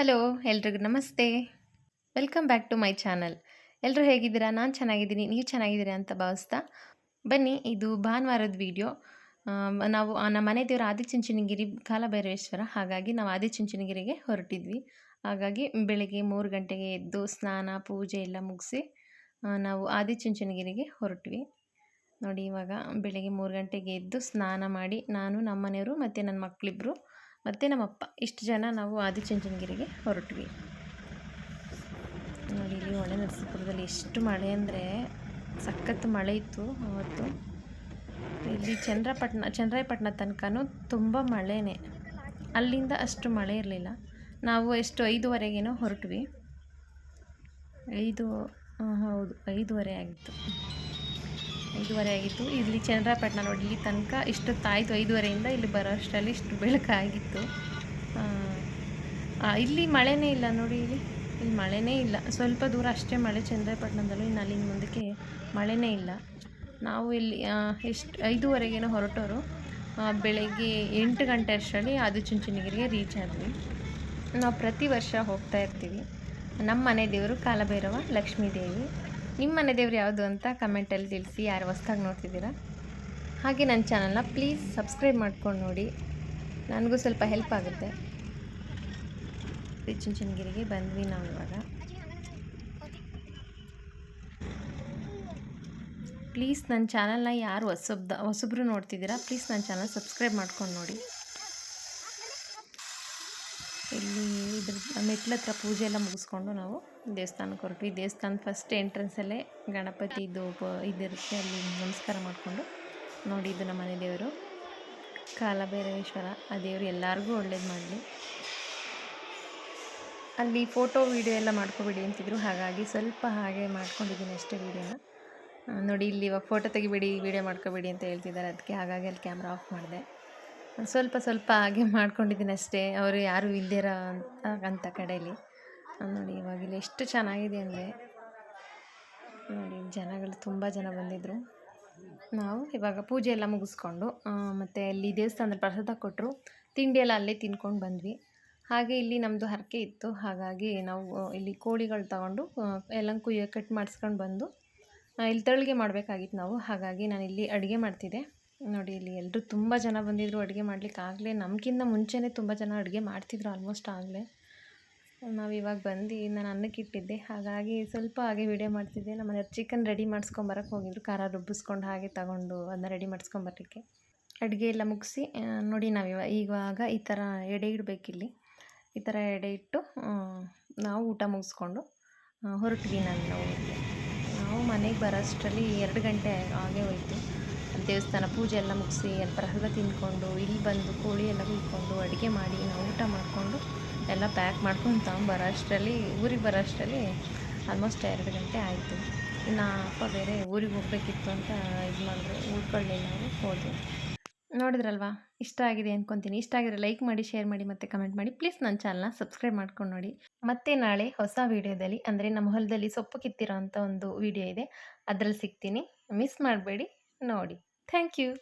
Hello, ಎಲ್ರಿಗೂ ನಮಸ್ತೆ. Welcome back to my channel. ಎಲ್ಲರೂ ಹೇಗಿದ್ದೀರಾ? ನಾನು ಚೆನ್ನಾಗಿದ್ದೀನಿ. ನೀವು ಚೆನ್ನಾಗಿದ್ದೀರಾ ಅಂತ ಭಾವಿಸ್ತಾ. ಬನ್ನಿ, ಇದು ಭಾನುವಾರದ ವಿಡಿಯೋ. ನಾವು ನಮ್ಮ ಮನೆ ದೇವರು ಆದಿಚುಂಚನಗಿರಿ, ಕಾಲಭೈರವೇಶ್ವರ, ಹಾಗಾಗಿ ನಾವು ಆದಿಚುಂಚನಗಿರಿಗೆ ಹೊರಟಿದ್ವಿ. ಹಾಗಾಗಿ ಬೆಳಗ್ಗೆ ಮೂರು ಗಂಟೆಗೆ ಎದ್ದು ಸ್ನಾನ, ಪೂಜೆ ಎಲ್ಲ ಮುಗಿಸಿ ನಾವು ಆದಿಚುಂಚನಗಿರಿಗೆ ಹೊರಟ್ವಿ. ನೋಡಿ, ಇವಾಗ ಬೆಳಗ್ಗೆ ಮೂರು ಗಂಟೆಗೆ ಎದ್ದು ಸ್ನಾನ ಮಾಡಿ, ನಾನು, ನಮ್ಮ ಮನೆಯವರು ಮತ್ತು ನನ್ನ ಮಕ್ಕಳಿಬ್ರು ಮತ್ತು ನಮ್ಮಪ್ಪ ಇಷ್ಟು ಜನ ನಾವು ಆದಿಚುಂಚನಗಿರಿಗೆ ಹೊರಟ್ವಿ. ನೋಡಿ, ಇಲ್ಲಿ ಹೊಳೆ ನರಸೀಪುರದಲ್ಲಿ ಎಷ್ಟು ಮಳೆ ಅಂದರೆ ಸಖತ್ತು ಮಳೆ ಇತ್ತು ಅವತ್ತು. ಇಲ್ಲಿ ಚಂದ್ರಪಟ್ಟಣ ಚಂದ್ರಾಯಪಟ್ಟಣ ತನಕನೂ ತುಂಬ ಮಳೆನೇ. ಅಲ್ಲಿಂದ ಅಷ್ಟು ಮಳೆ ಇರಲಿಲ್ಲ. ನಾವು ಎಷ್ಟು ಐದುವರೆಗೇನೋ ಹೊರಟ್ವಿ. ಐದು ಹೌದು, ಐದುವರೆ ಆಗಿತ್ತು. ಐದುವರೆ ಆಗಿತ್ತು. ಇಲ್ಲಿ ಚಂದ್ರಪಟ್ಟಣ ನೋಡಿ, ಇಲ್ಲಿ ತನಕ ಇಷ್ಟೊತ್ತಾಯಿತು ಐದುವರೆಯಿಂದ ಇಲ್ಲಿ ಬರೋ ಅಷ್ಟರಲ್ಲಿ ಇಷ್ಟು ಬೆಳಕಾಗಿತ್ತು ಇಲ್ಲಿ ಮಳೆನೇ ಇಲ್ಲ ನೋಡಿ ಇಲ್ಲಿ. ಇಲ್ಲಿ ಮಳೆನೇ ಇಲ್ಲ. ಸ್ವಲ್ಪ ದೂರ ಅಷ್ಟೇ ಮಳೆ ಚಂದ್ರಪಟ್ಟಣದಲ್ಲೂ, ಇನ್ನು ಅಲ್ಲಿನ ಮುಂದಕ್ಕೆ ಮಳೆನೇ ಇಲ್ಲ. ನಾವು ಇಲ್ಲಿ ಎಷ್ಟು, ಐದೂವರೆಗೇನೋ ಹೊರಟೋರು. ಬೆಳಗ್ಗೆ ಎಂಟು ಗಂಟೆ ಅಷ್ಟರಲ್ಲಿ ಆದಿಚುಂಚನಗಿರಿಗೆ ರೀಚ್ ಆದ್ವಿ. ನಾವು ಪ್ರತಿ ವರ್ಷ ಹೋಗ್ತಾ ಇರ್ತೀವಿ. ನಮ್ಮ ಮನೆ ದೇವರು ಕಾಲಭೈರವ ಲಕ್ಷ್ಮೀ ದೇವಿ ನಿಮ್ಮ ಮನೆ ದೇವ್ರು ಯಾವುದು ಅಂತ ಕಮೆಂಟಲ್ಲಿ ತಿಳಿಸಿ ಯಾರು ಹೊಸ್ದಾಗಿ ನೋಡ್ತಿದ್ದೀರಾ? ಹಾಗೆ ನನ್ನ ಚಾನಲ್ನ ಪ್ಲೀಸ್ ಸಬ್ಸ್ಕ್ರೈಬ್ ಮಾಡ್ಕೊಂಡು ನೋಡಿ. ನನಗೂ ಸ್ವಲ್ಪ ಹೆಲ್ಪ್ ಆಗುತ್ತೆ. ಚುಂಚನಗಿರಿಗೆ ಬಂದ್ವಿ ನಾವು ಇವಾಗ. ಪ್ಲೀಸ್ ನನ್ನ ಚಾನಲ್ನ ಯಾರು ಹೊಸಬ್ದ ಹೊಸಬ್ರು ನೋಡ್ತಿದ್ದೀರಾ? ಪ್ಲೀಸ್ ನನ್ನ ಚಾನಲ್ ಸಬ್ಸ್ಕ್ರೈಬ್ ಮಾಡ್ಕೊಂಡು ನೋಡಿ. ಇಲ್ಲಿ ಇದ್ರ ಮೆಟ್ಲ ಹತ್ರ ಪೂಜೆ ಎಲ್ಲ ಮುಗಿಸ್ಕೊಂಡು ನಾವು ದೇವಸ್ಥಾನಕ್ಕೆ ಹೊರಟ್ವಿ. ದೇವಸ್ಥಾನ ಫಸ್ಟ್ ಎಂಟ್ರೆನ್ಸಲ್ಲೇ ಗಣಪತಿದು ಇದಿರುತ್ತೆ. ಅಲ್ಲಿ ನಮಸ್ಕಾರ ಮಾಡಿಕೊಂಡು ನೋಡಿ ಇದು ನಮ್ಮ ಮನೆ ದೇವರು. ಕಾಲಭೈರವೇಶ್ವರ, ಆ ದೇವರು ಎಲ್ಲರಿಗೂ ಒಳ್ಳೇದು ಮಾಡಲಿ. ಅಲ್ಲಿ ಫೋಟೋ ವೀಡಿಯೋ ಎಲ್ಲ ಮಾಡ್ಕೊಬೇಡಿ ಅಂತಿದ್ರು. ಹಾಗಾಗಿ ಸ್ವಲ್ಪ ಹಾಗೆ ಮಾಡ್ಕೊಂಡಿದ್ದೀನಿ ಅಷ್ಟೇ ವೀಡಿಯೋನ ನೋಡಿ ಇಲ್ಲಿ ಇವಾಗ ಫೋಟೋ ತೆಗಿಬೇಡಿ ವೀಡಿಯೋ ಮಾಡ್ಕೋಬೇಡಿ ಅಂತ ಹೇಳ್ತಿದ್ದಾರೆ. ಅದಕ್ಕೆ ಹಾಗಾಗಿ ಅಲ್ಲಿ ಕ್ಯಾಮ್ರಾ ಆಫ್ ಮಾಡಿದೆ. ಸ್ವಲ್ಪ ಸ್ವಲ್ಪ ಹಾಗೆ ಮಾಡ್ಕೊಂಡಿದ್ದೀನಿ ಅಷ್ಟೇ. ಅವರು ಯಾರು ಇಲ್ದಿರ ಅಂತ ಕಡೆಯಲ್ಲಿ ನೋಡಿ ಇವಾಗಿಲ್ಲ ಎಷ್ಟು ಚೆನ್ನಾಗಿದೆ ಅಂದರೆ. ನೋಡಿ, ಜನಗಳು ತುಂಬ ಜನ ಬಂದಿದ್ದರು ನಾವು ಇವಾಗ ಪೂಜೆ ಎಲ್ಲ ಮುಗಿಸ್ಕೊಂಡು ಮತ್ತು ಅಲ್ಲಿ ದೇವಸ್ಥಾನದ ಪ್ರಸಾದ ಕೊಟ್ಟರು ತಿಂಡಿ ಎಲ್ಲ ಅಲ್ಲೇ ತಿನ್ಕೊಂಡು ಬಂದ್ವಿ. ಹಾಗೆ ಇಲ್ಲಿ ನಮ್ಮದು ಹರಕೆ ಇತ್ತು. ಹಾಗಾಗಿ ನಾವು ಇಲ್ಲಿ ಕೋಳಿಗಳು ತಗೊಂಡು ಎಲ್ಲ ಕುಯ್ಯ ಕಟ್ ಮಾಡಿಸ್ಕೊಂಡು ಬಂದು ಇಲ್ಲಿ ತಳಿಗೆ ಮಾಡಬೇಕಾಗಿತ್ತು ನಾವು. ಹಾಗಾಗಿ ನಾನು ಇಲ್ಲಿ ಅಡುಗೆ ಮಾಡ್ತಿದ್ದೆ. ನೋಡಿ ಇಲ್ಲಿ ಎಲ್ಲರೂ ತುಂಬ ಜನ ಬಂದಿದ್ದರು ಅಡುಗೆ ಮಾಡ್ಲಿಕ್ಕೆ ಆಗಲೇ. ನಮಗಿಂತ ಮುಂಚೆನೇ ತುಂಬ ಜನ ಅಡುಗೆ ಮಾಡ್ತಿದ್ರು ಆಲ್ಮೋಸ್ಟ್ ಆಗಲೇ. ನಾವು ಇವಾಗ ಬಂದು ನಾನು ಅನ್ನಕ್ಕೆ ಇಟ್ಟಿದ್ದೆ. ಹಾಗಾಗಿ ಸ್ವಲ್ಪ ಹಾಗೆ ವಿಡಿಯೋ ಮಾಡ್ತಿದ್ದೆ. ನಮ್ಮ ಚಿಕನ್ ರೆಡಿ ಮಾಡಿಸ್ಕೊಂಬರಕ್ಕೆ ಹೋಗಿದ್ರು. ಖಾರ ರುಬ್ಬಿಸ್ಕೊಂಡು ಹಾಗೆ ತಗೊಂಡು ಅದನ್ನ ರೆಡಿ ಮಾಡಿಸ್ಕೊಂಬರಲಿಕ್ಕೆ ಅಡುಗೆ ಎಲ್ಲ ಮುಗಿಸಿ ನೋಡಿ ನಾವು ಇವಾಗ ಈ ಥರ ಎಡೆ ಇಡಬೇಕಿಲ್ಲಿ. ಈ ಥರ ಎಡೆ ಇಟ್ಟು ನಾವು ಊಟ ಮುಗಿಸ್ಕೊಂಡು ಹೊರಟ್ವಿ ನಾನು. ನಾವು ಮನೆಗೆ ಬರೋಷ್ಟರಲ್ಲಿ ಎರಡು ಗಂಟೆ ಆಗೇ ಹೋಯಿತು. ದೇವಸ್ಥಾನ ಪೂಜೆ ಎಲ್ಲ ಮುಗಿಸಿ ಎಲ್ಲ ಪ್ರಸಾದ ತಿಂದ್ಕೊಂಡು, ಇಲ್ಲಿ ಬಂದು ಕೋಳಿ ಎಲ್ಲ ಕುಯ್ಕೊಂಡು ಅಡುಗೆ ಮಾಡಿ ನಾವು ಊಟ ಮಾಡಿಕೊಂಡು ಎಲ್ಲ ಪ್ಯಾಕ್ ಮಾಡ್ಕೊಂಡು ತಗೊಂಬರೋ ಅಷ್ಟರಲ್ಲಿ, ಊರಿಗೆ ಬರೋ ಅಷ್ಟರಲ್ಲಿ ಆಲ್ಮೋಸ್ಟ್ ಎರಡು ಗಂಟೆ ಆಯಿತು. ಇನ್ನು ಅಪ್ಪ ಬೇರೆ ಊರಿಗೆ ಹೋಗಬೇಕಿತ್ತು ಅಂತ ಇದು ಮಾಡಿದ್ರು ಉಳ್ಕೊಳ್ಳಿಲ್ಲ ನಾವು, ಹೋದ್ವಿ. ನೋಡಿದ್ರಲ್ವಾ? ಇಷ್ಟ ಆಗಿದೆ ಅಂದ್ಕೊತೀನಿ ಇಷ್ಟ ಆಗಿದ್ರೆ ಲೈಕ್ ಮಾಡಿ ಶೇರ್ ಮಾಡಿ ಮತ್ತು ಕಮೆಂಟ್ ಮಾಡಿ. ಪ್ಲೀಸ್ ನನ್ನ ಚಾನಲ್ನ ಸಬ್ಸ್ಕ್ರೈಬ್ ಮಾಡ್ಕೊಂಡು ನೋಡಿ. ಮತ್ತೆ ನಾಳೆ ಹೊಸ ವೀಡಿಯೋದಲ್ಲಿ ಅಂದರೆ ನಮ್ಮ ಹೊಲದಲ್ಲಿ ಸೊಪ್ಪು ಕಿತ್ತಿರೋ ಒಂದು ವಿಡಿಯೋ ಇದೆ. ಅದರಲ್ಲಿ ಸಿಗ್ತೀನಿ. ಮಿಸ್ ಮಾಡಬೇಡಿ, ನೋಡಿ. Thank you.